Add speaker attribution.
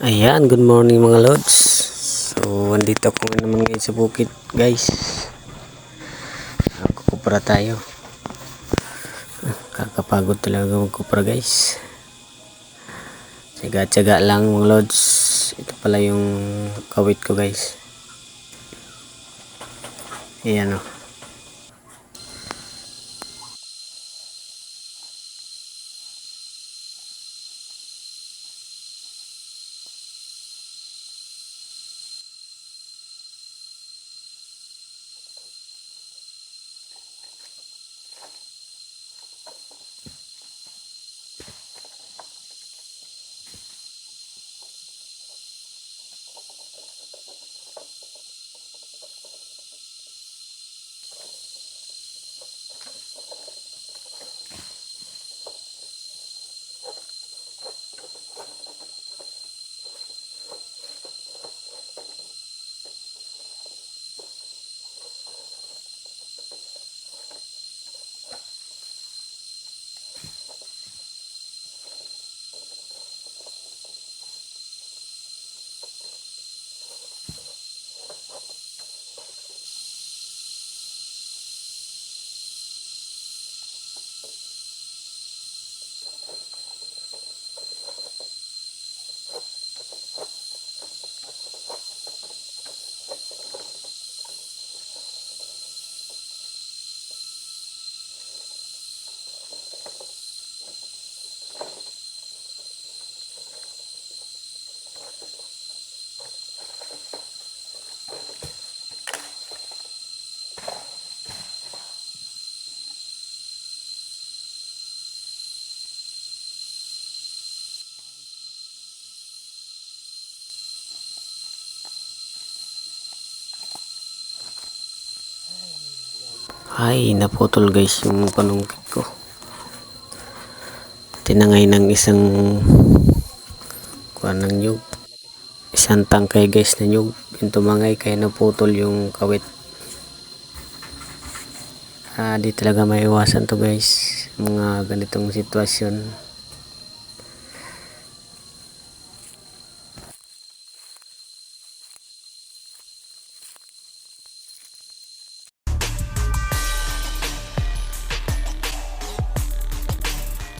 Speaker 1: Ayan, good morning mga lods. So, andito ako naman ngayon sa bukid, guys. Kukupra tayo. Kakapagod talaga magkupra, guys. Tsaga-tsaga lang mga lods. Ito pala yung kawit ko, guys. Ayan o. Ay, naputol guys yung panungkit ko. Tinangay ng isang kuha ng nyug. Isang tangkay guys na nyug. Yung tumangay kaya naputol yung kawit. Ah, di talaga maiwasan to guys. Mga ganitong sitwasyon.